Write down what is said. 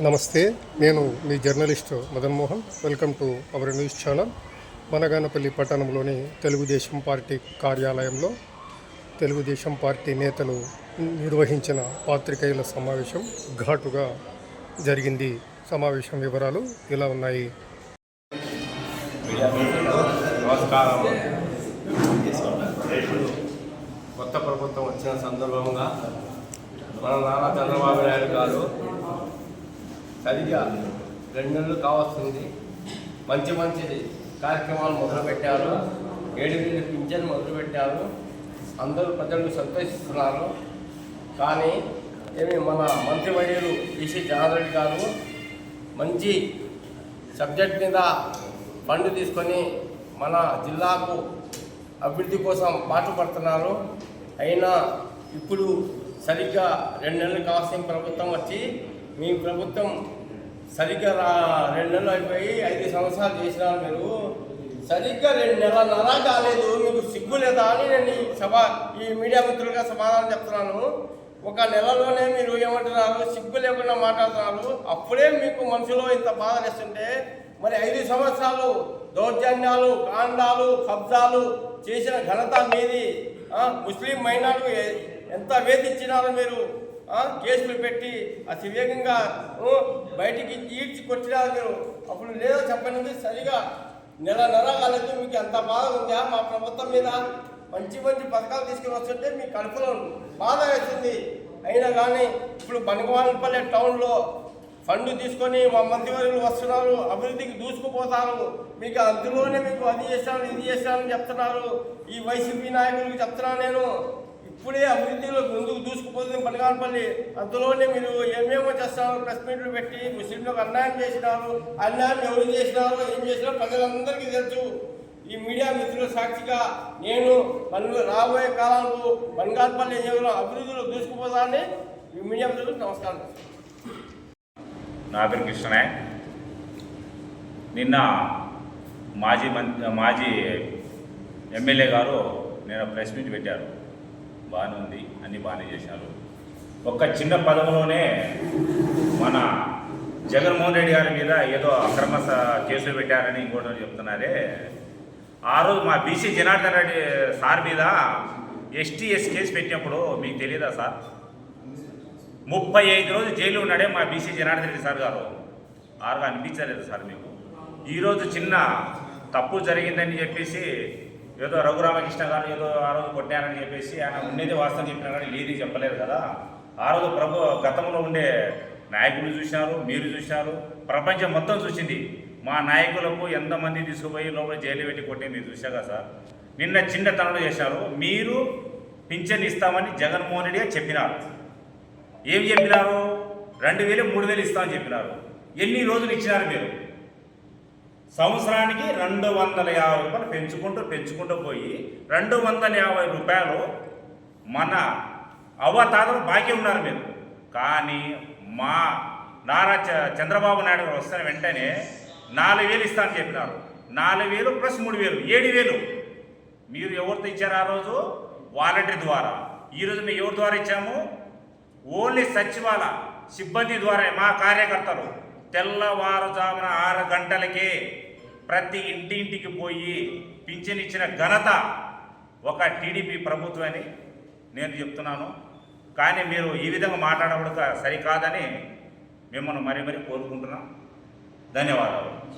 నమస్తే నేను మీ journalist Madan Mohan. Welcome to our news channel. Managanapalli పట్టణంలోని తెలుగుదేశం పార్టీ కార్యాలయంలో తెలుగుదేశం పార్టీ నేతలు నిర్వహించిన పాత్రికేయుల సమావేశం ఘాటుగా జరిగింది. సమావేశం వివరాలు ఇలా ఉన్నాయి. నమస్కారం కొత్త ప్రభుత్వం వచ్చిన సందర్భంగా మన నారా చంద్రబాబు నాయుడు గారు సరిగా రెండు నెలలు కావస్తుంది. మంచి మంచి కార్యక్రమాలు మొదలుపెట్టారు. ఏడు వేలు పింఛన్ మొదలుపెట్టారు. అందరూ ప్రజలు సంతోషిస్తున్నారు. కానీ ఏమి మన మంత్రివర్యులు ఈసీ జనార్దన్ గారు మంచి సబ్జెక్ట్ మీద ఫండ్ తీసుకొని మన జిల్లాకు అభివృద్ధి కోసం పాటుపడుతున్నారు అయినా ఇప్పుడు సరిగ్గా రెండు నెలలు కావాల్సిన ప్రభుత్వం వచ్చి మీ ప్రభుత్వం సరిగ్గా రా రెండు నెలలు అయిపోయి ఐదు సంవత్సరాలు చేసినారు మీరు. సరిగ్గా రెండు నెలల నరా కాలేదు. మీకు సిగ్గు లేదా అని నేను ఈ సభ ఈ మీడియా మిత్రులుగా సమాధానం చెప్తున్నాను. ఒక నెలలోనే మీరు ఏమంటున్నారు? సిగ్గు లేకుండా మాట్లాడుతున్నారు. అప్పుడే మీకు మనసులో ఇంత బాధ వేస్తుంటే మరి ఐదు సంవత్సరాలు దౌర్జన్యాలు కాండాలు కబ్జాలు చేసిన ఘనత మీది. ముస్లిం మైనార్టీ ఎంత వేధించినారో మీరు? కేసులు పెట్టి అతివేగంగా వేగంగా బయటికి ఈడ్చుకొచ్చినా మీరు. అప్పుడు లేదో చెప్పండి సరిగా నెల నెల కాలేదు మీకు ఎంత బాధ ఉందా? మా ప్రభుత్వం మీద మంచి మంచి పథకాలు తీసుకుని వస్తుంటే మీ కడుపులో బాధ వేస్తుంది అయినా కానీ ఇప్పుడు బనకవానపల్లె టౌన్లో ఫండ్ తీసుకొని మా మంత్రివర్యులు వస్తున్నారు అభివృద్ధికి దూసుకుపోతారు. మీకు అందులోనే మీకు అది చేస్తాను ఇది చేస్తానని చెప్తున్నారు. ఈ వైసీపీ నాయకులకు చెప్తున్నాను నేను. ఇప్పుడే అభివృద్ధిలో ముందుకు దూసుకుపోతుంది బనగానపల్లి అందులోనే మీరు ఏమేమో చేస్తున్నారు ప్రెస్ మీట్లు పెట్టి ముస్లింలకు అన్యాయం చేసినారు అన్యాయం ఎవరు చేసినారు ఏం చేసినారో ప్రజలందరికీ తెలుసు. ఈ మీడియా మిత్రుల సాక్షిగా నేను మన రాబోయే కాలంలో బంగాల్పల్లి నియోజకవర్గం అభివృద్ధిలో దూసుకుపోతానని ఈ మీడియా మిత్రులకు నమస్కారం. నా పేరు కృష్ణనే నిన్న మాజీ మంత్రి మాజీ ఎమ్మెల్యే గారు నేను ప్రెస్ మీట్ పెట్టారు. బాగానే ఉంది అన్ని బాగానే చేశారు. ఒక్క చిన్న పదంలోనే మన జగన్మోహన్ రెడ్డి గారి మీద ఏదో అక్రమ కేసు కేసులు పెట్టారని ఇంకోటి చెప్తున్నారే. ఆ రోజు మా బీసీ జనార్దన్ రెడ్డి సార్ మీద ఎస్టీఎస్ కేసు పెట్టినప్పుడు మీకు తెలియదా సార్? ముప్పై ఐదు రోజులు జైలు ఉన్నాడే మా బీసీ జనార్దన్ రెడ్డి సార్ గారు. ఆరుగా అనిపించలేదు సార్ మీకు. ఈరోజు చిన్న తప్పు జరిగిందని చెప్పేసి ఏదో రఘురామకృష్ణ గారు ఏదో ఆ రోజు కొట్టారని చెప్పేసి ఆయన ఉండేది వాస్తవం చెప్పినా కానీ లేదని చెప్పలేదు కదా. ఆ రోజు ప్రభు గతంలో ఉండే నాయకులు చూసినారు మీరు చూసినారు ప్రపంచం మొత్తం చూసింది. మా నాయకులకు ఎంతమంది తీసుకుపోయి లోపల జైలు పెట్టి కొట్టింది చూశాక సార్? నిన్న చిన్న తనలు చేశారు. మీరు పింఛన్ ఇస్తామని జగన్మోహన్ రెడ్డిగా చెప్పినారు. ఏం చెప్పినారు? రెండు వేలు మూడు వేలు ఇస్తామని చెప్పినారు. ఎన్ని రోజులు ఇచ్చినారు మీరు? సంవత్సరానికి రెండు వందల యాభై రూపాయలు పెంచుకుంటూ పెంచుకుంటూ పోయి రెండు వందల యాభై రూపాయలు మన అవ్వతాతలు బాకీ ఉన్నారు మీరు. కానీ మా నారా చ- చంద్రబాబు నాయుడు గారు వస్తున్న వెంటనే నాలుగు వేలు ఇస్తానని చెప్పినారు. నాలుగు వేలు ప్లస్ మూడు వేలు ఏడు వేలు. మీరు ఎవరితో ఇచ్చారు ఆ రోజు? వాలంటరీ ద్వారా. ఈరోజు మేము ఎవరి ద్వారా ఇచ్చాము? ఓన్లీ సచివాలయ సిబ్బంది ద్వారా మా కార్యకర్తలు. తెల్లవారుజామున ఆరు గంటలకే ప్రతి ఇంటింటికి పోయి పింఛనిచ్చిన ఘనత ఒక టీడీపీ ప్రభుత్వమని నేను చెప్తున్నాను. కానీ మీరు ఈ విధంగా మాట్లాడకూడదు సరికాదని మిమ్మల్ని మరీ మరీ కోరుకుంటున్నాం. ధన్యవాదాలు.